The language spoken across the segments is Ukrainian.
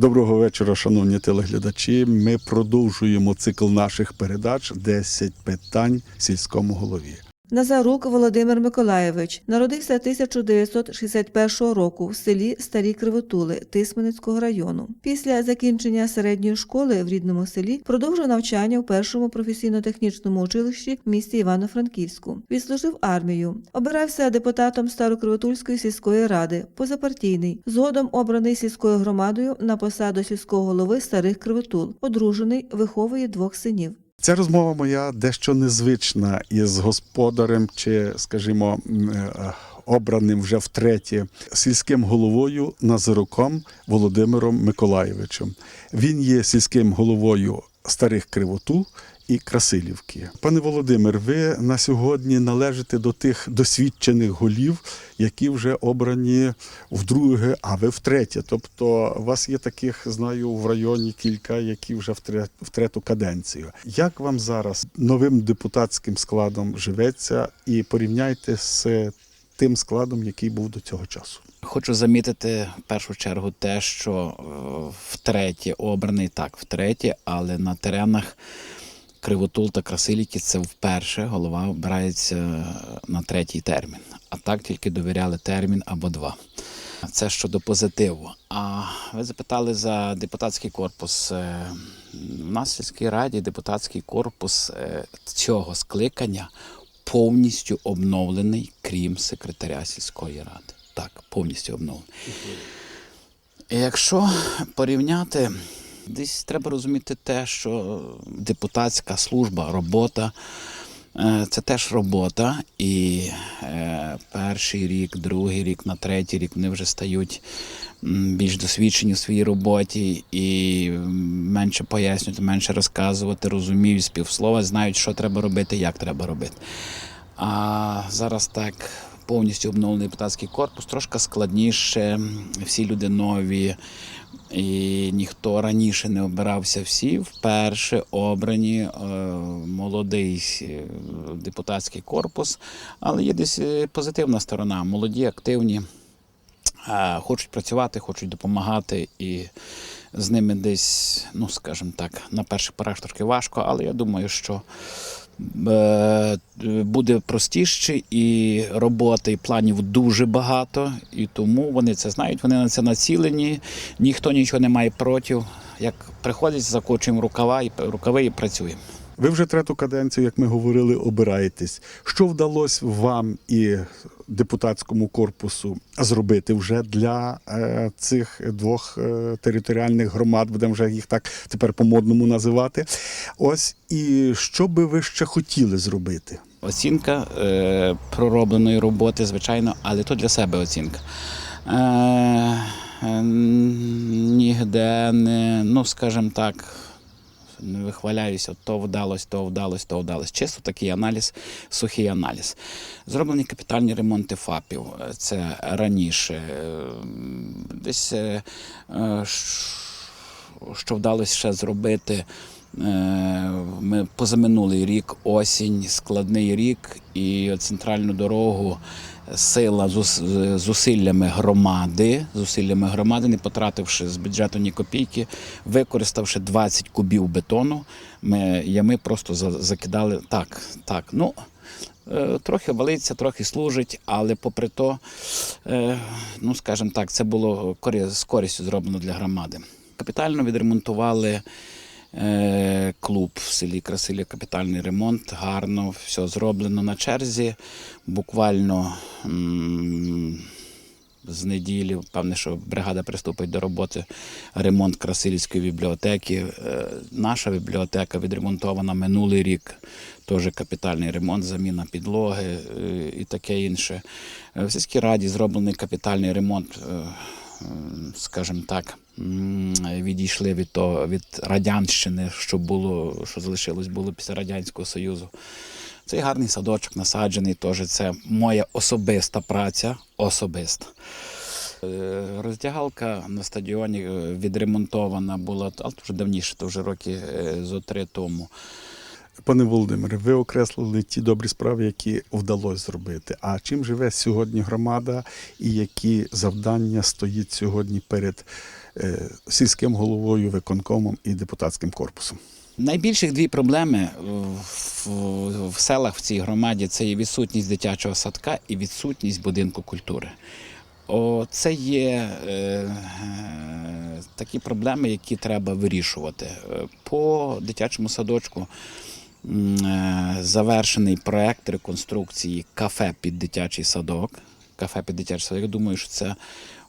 Доброго вечора, шановні телеглядачі. Ми продовжуємо цикл наших передач «10 питань сільському голові. Назарук Володимир Миколаєвич народився 1961 року в селі Старі Кривотули Тисменецького району. Після закінчення середньої школи в рідному селі продовжив навчання в першому професійно-технічному училищі в місті Івано-Франківську. Відслужив армію. Обирався депутатом Старокривотульської сільської ради, позапартійний. Згодом обраний сільською громадою на посаду сільського голови старих Кривотул. Одружений, виховує двох синів. Ця розмова моя дещо незвична із господарем, чи, скажімо, е, обраним вже втретє сільським головою Назируком Володимиром Миколаєвичем. Він є сільським головою старих Кривотул і Красилівки. Пане Володимир, ви на сьогодні належите до тих досвідчених голів, які вже обрані вдруге, а ви втретє. Тобто, у вас є таких, знаю, в районі кілька, які вже втре- втрету каденцію. Як вам зараз новим депутатським складом живеться і порівняйте з тим складом, який був до цього часу? Хочу замітити в першу чергу те, що е, втретє обраний так, втретє, але на теренах Кривотул та Красиліки це вперше голова обирається на третій термін. А так тільки довіряли термін або два. Це щодо позитиву. А ви запитали за депутатський корпус. Е, В нас в сільській раді депутатський корпус е, цього скликання повністю обновлений, крім секретаря сільської ради. Так, повністю обновлений. Якщо порівняти, десь треба розуміти те, що депутатська служба, робота е, це теж робота. І е, перший рік, другий рік, на третій рік вони вже стають більш досвідчені в своїй роботі і менше пояснювати, менше розказувати, розуміють співслова, знають, що треба робити, як треба робити. А зараз так повністю обновлений депутатський корпус, трошки складніше. Всі люди нові, і ніхто раніше не обирався. Всі вперше обрані е, молодий е, депутатський корпус, але є десь е, позитивна сторона. Молоді, активні, хочуть працювати, хочуть допомагати і. З ними десь, ну скажімо так, на перших порах трошки важко, але я думаю, що буде простіше і роботи, і планів дуже багато, і тому вони це знають, вони на це націлені, ніхто нічого не має проти. Як приходять, закочуємо рукава і рукави і працюємо. Ви вже трету каденцію, як ми говорили, обираєтесь. Що вдалося вам і депутатському корпусу зробити вже для е, цих двох е, територіальних громад, будемо вже їх так тепер по-модному називати. Ось і що би ви ще хотіли зробити? Оцінка е, проробленої роботи, звичайно, але то для себе оцінка. Е, е, нігде не, ну скажімо так, не вихваляюся, то вдалось, то вдалось, то вдалось. Чисто такий аналіз, сухий аналіз. Зроблені капітальні ремонти ФАПів. Це раніше. Е, Десь е, е, що вдалося ще зробити. Ми позаминулий рік, осінь, складний рік, і центральну дорогу сила зусиллями громади, зусиллями громади, не потративши з бюджету ні копійки, використавши 20 кубів бетону, ми ями просто за- закидали так, так. Ну, е, Трохи валиться, трохи служить, але попри то, е, ну скажімо так, це було з користю зроблено для громади. Капітально відремонтували клуб в селі Красилі, капітальний ремонт, гарно, все зроблено на черзі. Буквально з неділі, певне, що бригада приступить до роботи ремонт Красилівської бібліотеки. Е, Наша бібліотека відремонтована минулий рік. Теж капітальний ремонт, заміна підлоги е, і таке інше. Е, В сільській раді зроблений капітальний ремонт, е, е, скажімо так, відійшли від того, від радянщини, що було, що залишилось було після Радянського Союзу. Цей гарний садочок насаджений, теж це моя особиста праця, особиста. Е, Роздягалка на стадіоні е, відремонтована була, але вже давніше, то вже роки е, зо три тому. Пане Володимире, ви окреслили ті добрі справи, які вдалося зробити. А чим живе сьогодні громада, і які завдання стоїть сьогодні перед сільським головою, виконкомом і депутатським корпусом. Найбільших дві проблеми в, в, селах в цій громаді це є відсутність дитячого садка і відсутність будинку культури. О, це є е, е, такі проблеми, які треба вирішувати. Е, По дитячому садочку е, завершений проект реконструкції кафе під дитячий садок. Кафе під садок. Я думаю, що це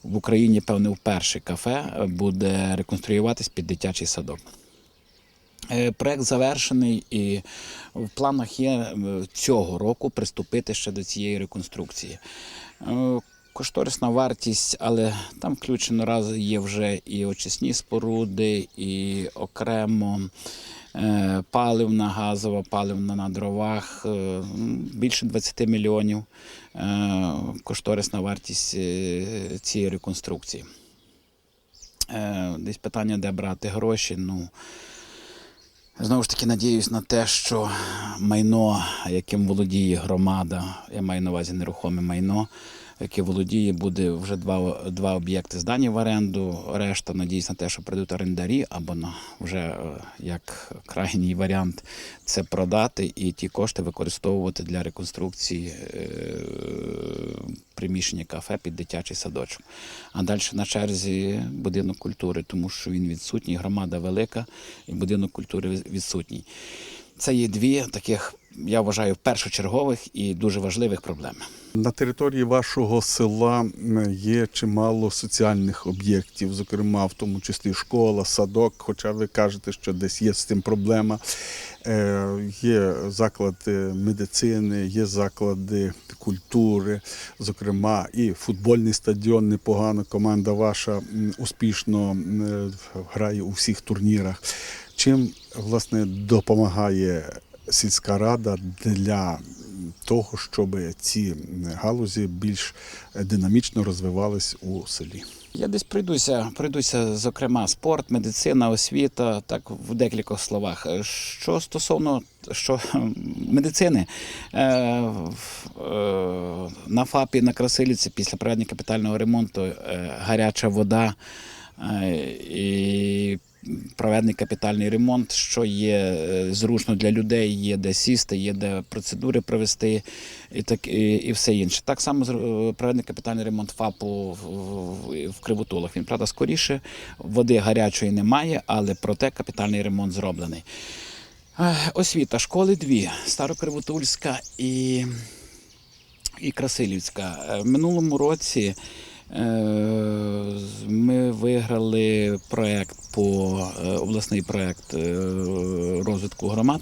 в Україні, певне, вперше кафе буде реконструюватись під дитячий садок. Е, Проект завершений, і в планах є е, цього року приступити ще до цієї реконструкції. Е, Кошторисна вартість, але там включено раз є вже і очисні споруди, і окремо паливна, газова, паливна на дровах. е, Більше 20 мільйонів е, кошторисна вартість е, цієї реконструкції. Е, Десь питання, де брати гроші. Ну, Знову ж таки, надіюсь на те, що майно, яким володіє громада, я маю на увазі нерухоме майно, яке володіє, буде вже два, два об'єкти здані в оренду. Решта надіюсь на те, що прийдуть орендарі, або на вже е, як крайній варіант це продати і ті кошти використовувати для реконструкції е, приміщення кафе під дитячий садочок. А далі на черзі будинок культури, тому що він відсутній, громада велика, і будинок культури відсутній. Це є дві таких, я вважаю, першочергових і дуже важливих проблеми. На території вашого села є чимало соціальних об'єктів, зокрема, в тому числі школа, садок. Хоча ви кажете, що десь є з цим проблема. Е, Є заклади медицини, є заклади культури, зокрема, і футбольний стадіон непогано. Команда ваша успішно е, грає у всіх турнірах. Чим власне допомагає сільська рада для того, щоб ці галузі більш динамічно розвивались у селі? Я десь пройдуся, пройдуся, зокрема, спорт, медицина, освіта, так в декількох словах. Е, Що стосовно що, медицини, е, е, на ФАПі на Красилівці після проведення капітального ремонту е, гаряча вода е, і проведений капітальний ремонт, що є е, зручно для людей, є де сісти, є де процедури провести і, так, і, і все інше. Так само е, проведений капітальний ремонт ФАПу в, в, в Кривотулах. Він, правда, скоріше, води гарячої немає, але проте капітальний ремонт зроблений. Е, Освіта, школи дві: Старокривотульська і, і Красилівська. В минулому році ми виграли проект по е, обласний проект е, розвитку громад.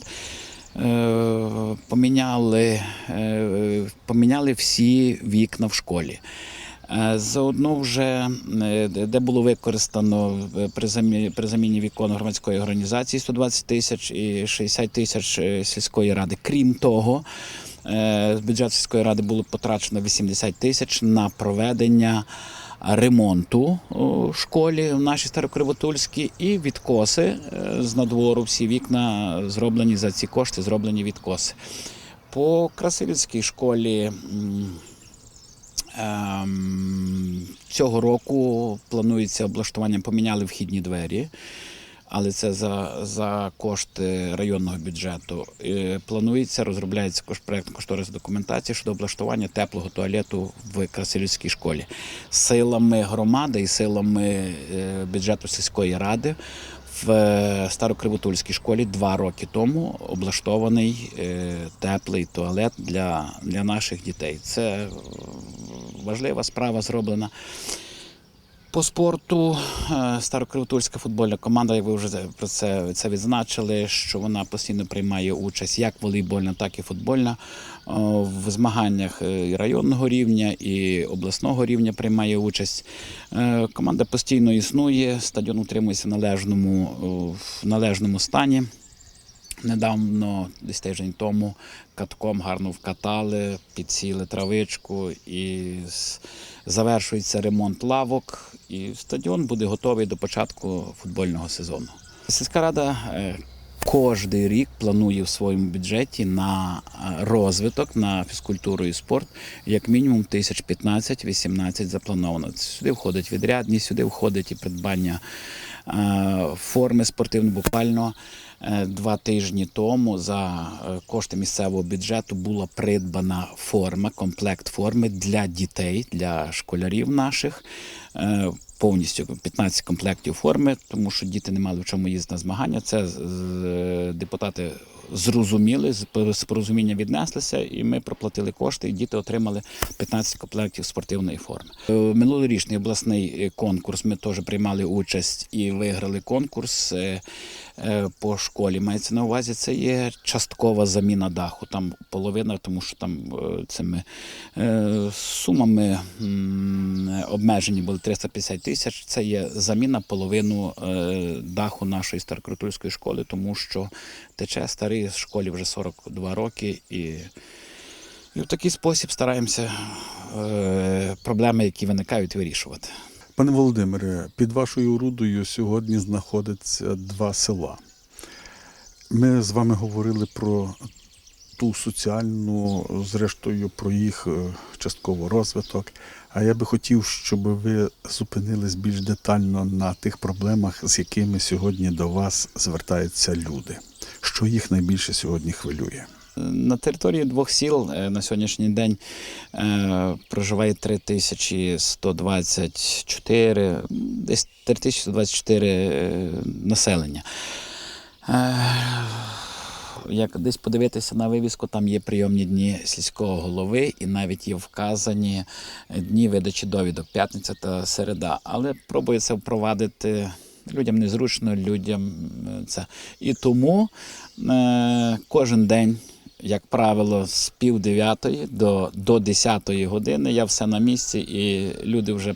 Е, Поміняли, е, поміняли всі вікна в школі. Е, Заодно вже е, де було використано е, при замі- при заміні вікон громадської організації 120 тисяч і 60 тисяч е, сільської ради. Крім того, е, з бюджету сільської ради було потрачено 80 тисяч на проведення ремонту у школі в нашій Старокривотульській і відкоси е, з надвору. Всі вікна зроблені за ці кошти, зроблені відкоси. По Красилівській школі. Ем, Цього року планується облаштування, поміняли вхідні двері, але це за, за кошти районного бюджету. Планується, розробляється кош- проект кошторисної документації щодо облаштування теплого туалету в Красилівській школі. Силами громади і силами е, бюджету сільської ради в е, Старокривотульській школі два роки тому облаштований е, теплий туалет для, для наших дітей. Це важлива справа зроблена. По спорту е, Старокривотульська футбольна команда, як ви вже про це, це відзначили, що вона постійно приймає участь як волейбольна, так і футбольна. В змаганнях е, і районного рівня, і обласного рівня приймає участь. Е, Команда постійно існує, стадіон утримується в належному, в належному стані. Недавно, десь тиждень тому, катком гарно вкатали, підсіли травичку і завершується ремонт лавок. І стадіон буде готовий до початку футбольного сезону. Сільська рада е, кожний рік планує в своєму бюджеті на е, розвиток, на фізкультуру і спорт, як мінімум тисяч 15-18 заплановано. Сюди входить відрядність, сюди входить і придбання е, форми спортивної. Буквально два тижні тому за е, кошти місцевого бюджету була придбана форма, комплект форми для дітей, для школярів наших. Повністю 15 комплектів форми, тому що діти не мали в чому їздити на змагання. Це депутати зрозуміли, з порозуміння віднеслися, і ми проплатили кошти, і діти отримали 15 комплектів спортивної форми. Е, Минулорічний обласний е, конкурс ми теж приймали участь і виграли конкурс е, по школі. Мається на увазі, це є часткова заміна даху. Там половина, тому що там цими сумами обмежені були 350 тисяч. Це є заміна половину е, даху нашої старокрутульської школи, тому що тече старий школі вже 42 роки і. І в такий спосіб стараємося е, проблеми, які виникають, вирішувати. Пане Володимире, під вашою орудою сьогодні знаходиться два села. Ми з вами говорили про ту соціальну, зрештою, про їх е, частково розвиток. А я би хотів, щоб ви зупинились більш детально на тих проблемах, з якими сьогодні до вас звертаються люди. Що їх найбільше сьогодні хвилює? На території двох сіл е, на сьогоднішній день е, проживає 3124, десь 3124 е, населення. Як десь подивитися на вивіску, там є прийомні дні сільського голови і навіть є вказані дні видачі довідок, п'ятниця та середа. Але пробується впровадити людям незручно, людям е, це. І тому е, кожен день як правило, з пів дев'ятої до, до десятої години я все на місці, і люди вже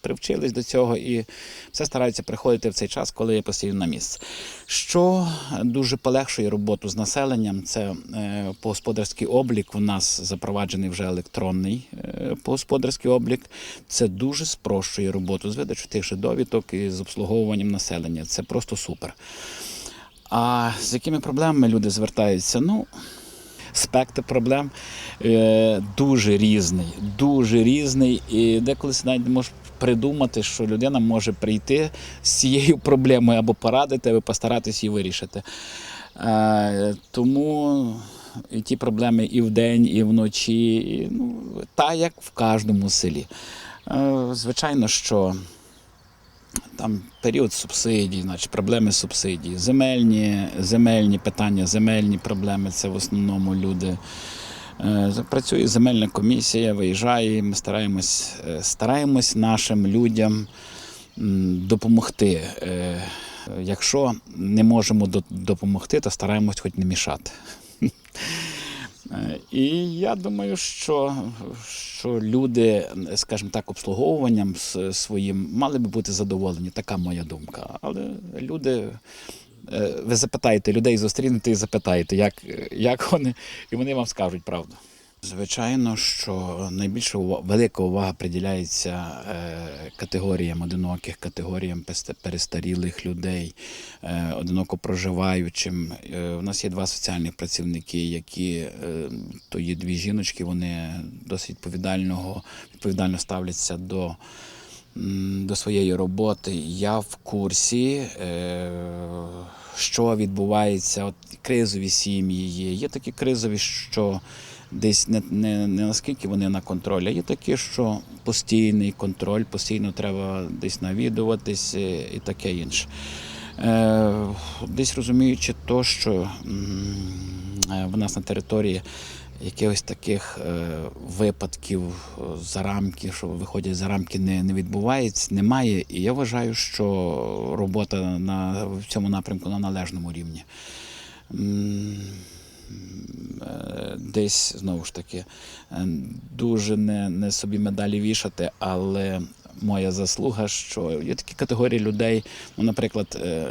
привчились до цього і все стараються приходити в цей час, коли я постійно на місці. Що дуже полегшує роботу з населенням, це е, господарський облік. У нас запроваджений вже електронний е, господарський облік. Це дуже спрощує роботу з видачу тих же довідок і з обслуговуванням населення. Це просто супер. А з якими проблемами люди звертаються? Ну, спектр проблем е, дуже різний, дуже різний. І деколи навіть не можеш придумати, що людина може прийти з цією проблемою або порадити, або постаратись її вирішити. Е, тому і ті проблеми і вдень, і вночі, і, ну, та як в кожному селі. Е, звичайно, що там період субсидій, значить проблеми з субсидій, земельні, земельні питання, земельні проблеми це в основному люди. Е, Працює земельна комісія, виїжджає, ми стараємось, е, стараємось нашим людям допомогти. Е, Якщо не можемо допомогти, то стараємось хоч не мішати. Е, І я думаю, що, що люди, скажімо так, обслуговуванням своїм мали би бути задоволені. Така моя думка. Але люди, е, ви запитаєте людей, зустрінете і запитаєте, як, як вони, і вони вам скажуть правду. Звичайно, що найбільша велика увага приділяється е, категоріям одиноких, категоріям перестарілих людей, е, одиноко проживаючим. Е, у нас є два соціальних працівники, які то є дві жіночки, вони досить відповідального, відповідально ставляться до. До своєї роботи я в курсі, що відбувається. От кризові сім'ї є. Є такі кризові, що десь не, не, не наскільки вони на контролі, є такі, що постійний контроль, постійно треба десь навідуватись і таке інше. Е, десь розуміючи то, що е, в нас на території якихось таких е, випадків за рамки, що виходять за рамки, не, не відбувається, немає. І я вважаю, що робота на, в цьому напрямку на належному рівні. Е, Десь знову ж таки е, дуже не, не собі медалі вішати, але моя заслуга, що є такі категорії людей, ну, наприклад, е,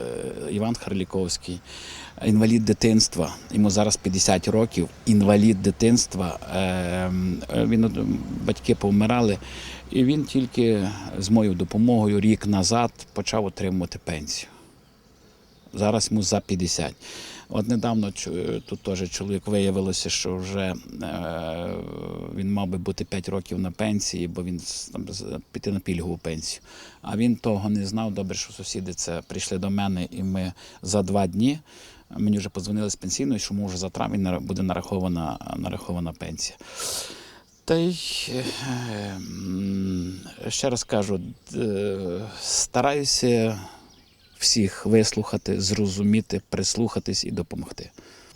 Іван Харліковський, інвалід дитинства, йому зараз 50 років, інвалід дитинства. Він батьки повмирали, і він тільки з моєю допомогою рік назад почав отримувати пенсію. зараз йому за 50. От недавно тут теж чоловік виявилося, що вже е, він мав би бути 5 років на пенсії, бо він там піти на пільгову пенсію. А він того не знав. Добре, що сусіди це прийшли до мене, і ми за два дні. Мені вже подзвонили з пенсійної, що вже за травень буде нарахована, нарахована пенсія. Та й е, ще раз кажу, е, стараюся всіх вислухати, зрозуміти, прислухатись і допомогти.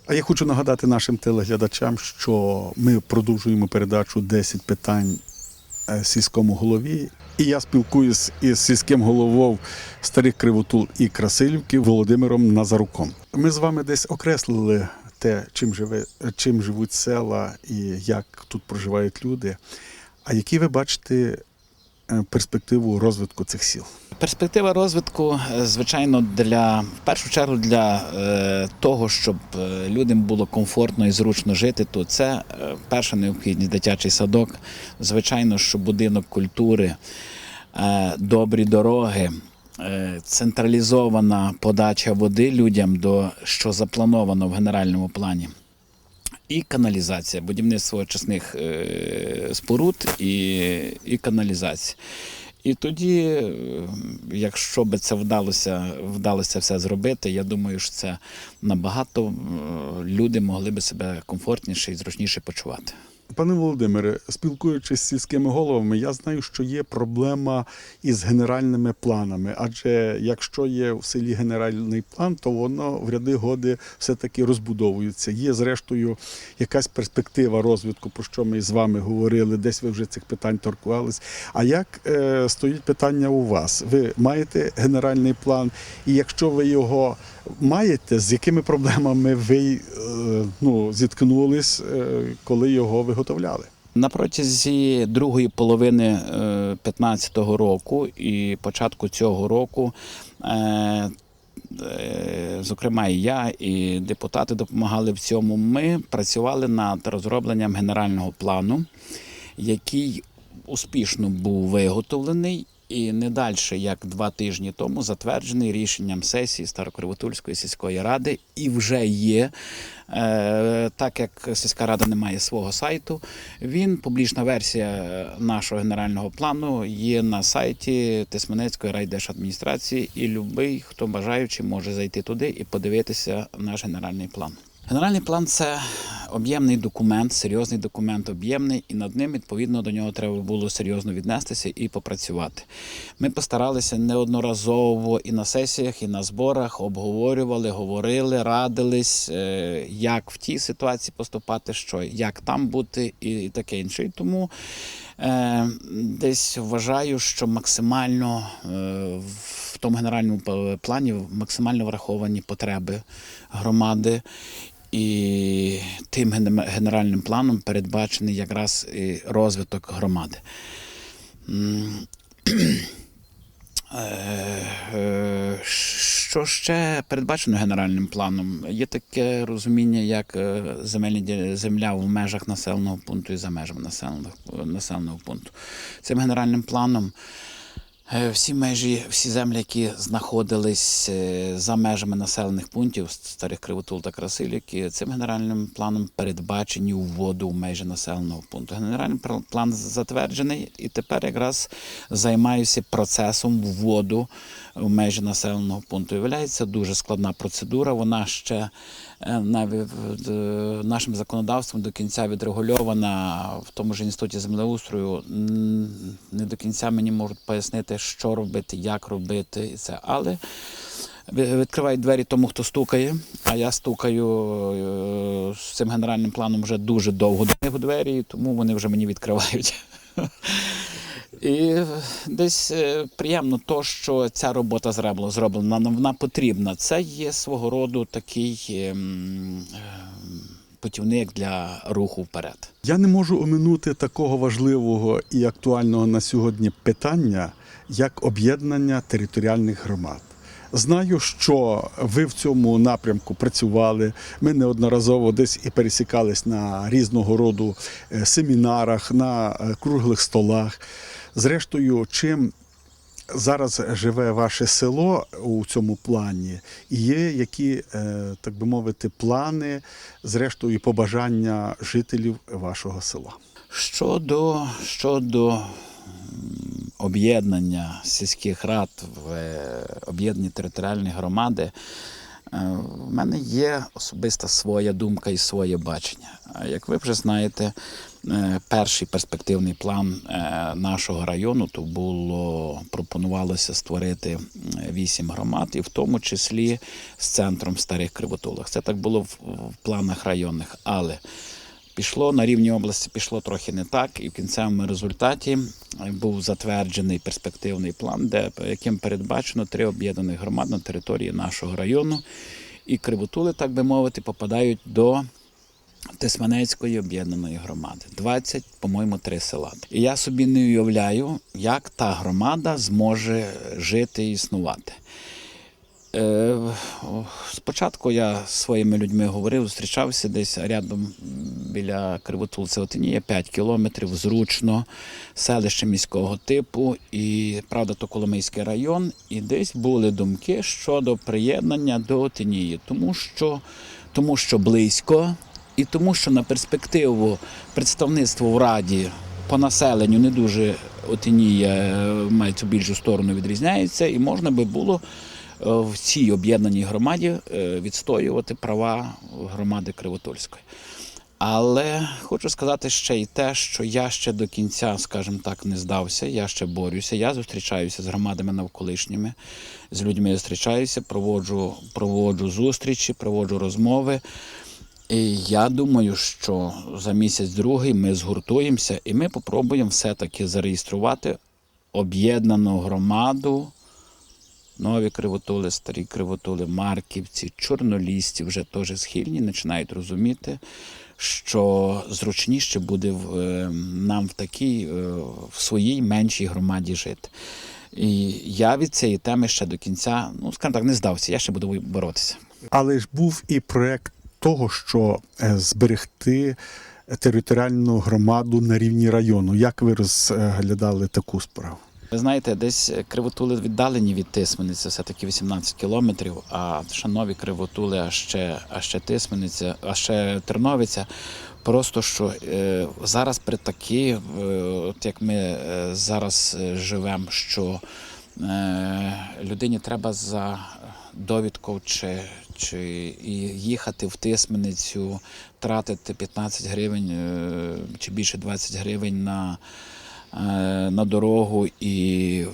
А я хочу нагадати нашим телеглядачам, що ми продовжуємо передачу «10 питань е, сільському голові. І я спілкуюсь із сільським головою старих Кривотул і Красилівки Володимиром Назаруком. Ми з вами десь окреслили те, чим живе, чим живуть села і як тут проживають люди. А які ви бачите е, перспективу розвитку цих сіл? Перспектива розвитку, е, звичайно, для в першу чергу для е, того, щоб е, людям було комфортно і зручно жити, то це перша необхідність дитячий садок. Звичайно, що будинок культури, добрі дороги. Централізована подача води людям до що заплановано в генеральному плані. І каналізація, будівництво очисних споруд і, і каналізація. І тоді, е, якщо би це вдалося, вдалося все зробити, я думаю, що це набагато е, люди могли би себе комфортніше і зручніше почувати. Пане Володимире, спілкуючись з сільськими головами, я знаю, що є проблема із генеральними планами. Адже якщо є в селі генеральний план, то воно в ряди годи все-таки розбудовується. Є, зрештою, якась перспектива розвитку, про що ми з вами говорили, десь ви вже цих питань торкувались. А як е, стоїть питання у вас? Ви маєте генеральний план, і якщо ви його маєте, з якими проблемами ви е, ну, зіткнулись, е, коли його виготовляли? На протязі другої половини 15-го року і початку цього року. е, е, Зокрема, і я, і депутати допомагали в цьому. Ми працювали над розробленням генерального плану, який успішно був виготовлений і не далі, як два тижні тому, затверджений рішенням сесії Старокривотульської сільської ради, і вже є. Е, так як сільська рада не має свого сайту, він публічна версія нашого генерального плану є на сайті Тисменецької райдержадміністрації, і будь-який, хто бажаючий, може зайти туди і подивитися наш генеральний план. Генеральний план це об'ємний документ, серйозний документ, об'ємний, і над ним відповідно до нього треба було серйозно віднестися і попрацювати. Ми постаралися неодноразово і на сесіях, і на зборах обговорювали, говорили, радились, е, як в тій ситуації поступати, що як там бути, і таке інше. І тому е, десь вважаю, що максимально е, в тому генеральному плані максимально враховані потреби громади. І тим генеральним планом передбачений якраз і розвиток громади. Е, е, Що ще передбачено генеральним планом? Є таке розуміння, як е, земля в межах населеного пункту і за межами населеного, пункту. Цим генеральним планом Всі межі, всі землі, які знаходились е, за межами населених пунктів старих Кривотул та Красилівки, цим генеральним планом передбачені вводу в межі населеного пункту. Генеральний план затверджений, і тепер якраз займаюся процесом вводу в межі населеного пункту. Виявляється дуже складна процедура. Вона ще е, е, нашим законодавством до кінця відрегульована в тому ж інституті землеустрою. Не до кінця мені можуть пояснити, що робити, як робити і це. Але відкривають двері тому, хто стукає. А я стукаю е, з цим генеральним планом вже дуже довго до них у двері, тому вони вже мені відкривають. І десь е, приємно то, що ця робота зроблена, вона- потрібна. Це є свого роду такий ем, е, путівник для руху вперед. Я не можу оминути такого важливого і актуального на сьогодні питання, як об'єднання територіальних громад. Знаю, що ви в цьому напрямку працювали. Ми неодноразово десь і пересікались на різного роду е, семінарах, на е, круглих столах. Зрештою, чим зараз живе ваше село у цьому плані, і є які, е, так би мовити, плани, зрештою, побажання жителів вашого села. Щодо, щодо об'єднання сільських рад в е, об'єднані територіальні громади, е, в мене є особиста своя думка і своє бачення. Як ви вже знаєте, е, перший перспективний план нашого району то було пропонувалося створити вісім громад, і в тому числі з центром старих кривотулах. Це так було в планах районних, але пішло на рівні області, пішло трохи не так, і в кінцевому результаті був затверджений перспективний план, де яким передбачено три об'єднаних громад на території нашого району. І кривотули, так би мовити, попадають до Тисманецької об'єднаної громади. 20, по-моєму, три села. І я собі не уявляю, як та громада зможе жити і існувати. Е, Спочатку я зі своїми людьми говорив, зустрічався десь рядом біля Кривотул, це 5 кілометрів, зручно, селище міського типу, і правда, то Коломийський район. І десь були думки щодо приєднання до Отинії, тому що, тому що близько, і тому, що на перспективу представництво в Раді по населенню не дуже Отинія е, має цю більшу сторону відрізняється, і можна би було е, в цій об'єднаній громаді е, відстоювати права громади Кривотольської. Але хочу сказати ще й те, що я ще до кінця, скажімо так, не здався. Я ще борюся. Я зустрічаюся з громадами навколишніми, з людьми зустрічаюся, проводжу, проводжу зустрічі, проводжу розмови. І я думаю, що за місяць-другий ми згуртуємося і ми попробуємо все-таки зареєструвати об'єднану громаду. Нові кривотули, старі кривотули, марківці, чорнолісті вже теж схильні, починають розуміти, що зручніше буде в, е, нам в такій е, в своїй меншій громаді жити. І я від цієї теми ще до кінця, ну скажімо так, не здався. Я ще буду боротися. Але ж був і проект того, що е, зберегти територіальну громаду на рівні району. Як ви розглядали таку справу? Ви знаєте, десь кривотули віддалені від Тисмениці, все-таки 18 кілометрів, а ще нові кривотули, а ще, а ще Тисмениця, а ще Терновиця. Просто що е, зараз при такі, е, от як ми е, зараз е, живемо, що е, людині треба за довідкою чи, чи і їхати в Тисменицю, тратити 15 гривень е, чи більше 20 гривень на на дорогу і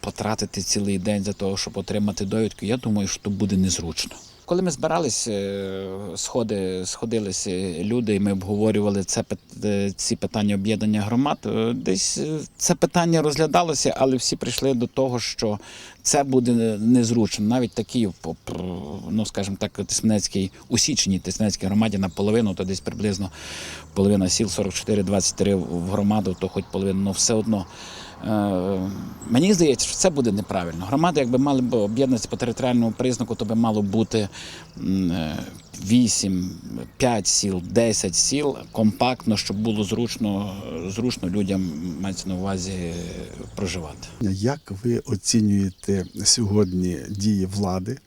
потратити цілий день для того, щоб отримати довідку, я думаю, що буде незручно. Коли ми збирались, е, сходи, сходилися люди, і ми обговорювали це, е, ці питання об'єднання громад, е, десь це питання розглядалося, але всі прийшли до того, що це буде незручно. Навіть такі, ну скажімо так, Тисменецькій, усіченій Тисменецькій громаді наполовину, то десь приблизно половина сіл 44-23 в громаду, то хоч половина, ну все одно. Е, Мені здається, що це буде неправильно. Громади, якби мали б об'єднатися по територіальному признаку, то би мало бути 8, 5 сіл, 10 сіл компактно, щоб було зручно, зручно людям мається на увазі е, проживати. Як ви оцінюєте сьогодні дії влади,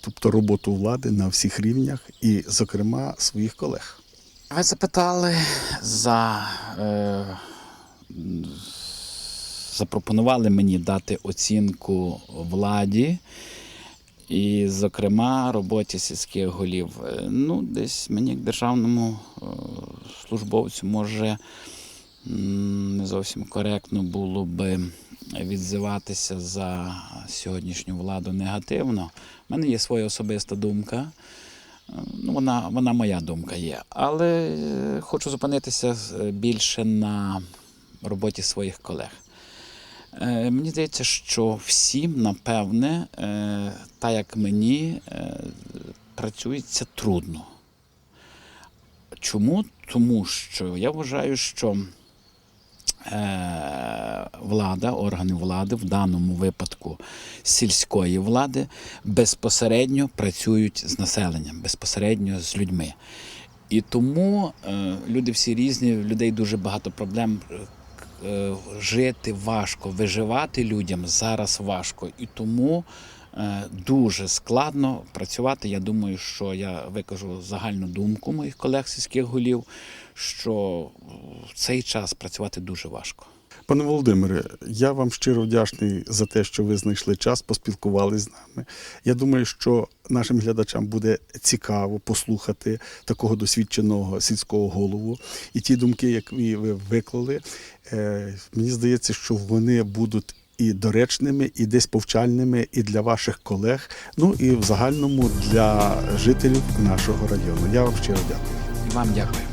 тобто роботу влади на всіх рівнях і, зокрема, своїх колег? Ви запитали за. Е, запропонували мені дати оцінку владі і, зокрема, роботі сільських голів. Е, Ну, десь мені, як державному е, службовцю, може не зовсім коректно було би відзиватися за сьогоднішню владу негативно. У мене є своя особиста думка. Ну, вона, вона моя думка є. Але е, хочу зупинитися е, більше на роботі своїх колег. Е, Мені здається, що всім, напевне, е, так як мені, е, працюється трудно. Чому? Тому що я вважаю, що влада, органи влади, в даному випадку сільської влади, безпосередньо працюють з населенням, безпосередньо з людьми. І тому люди всі різні, в людей дуже багато проблем. Е, жити важко, виживати людям зараз важко. І тому е, дуже складно працювати. Я думаю, що я викажу загальну думку моїх колег сільських голів, що в цей час працювати дуже важко. Пане Володимире, я вам щиро вдячний за те, що ви знайшли час, поспілкувалися з нами. Я думаю, що нашим глядачам буде цікаво послухати такого досвідченого сільського голову. І ті думки, які ви виклали, е, мені здається, що вони будуть. І доречними, і десь повчальними, і для ваших колег, ну і в загальному для жителів нашого району. Я вам щиро дякую. І вам дякую.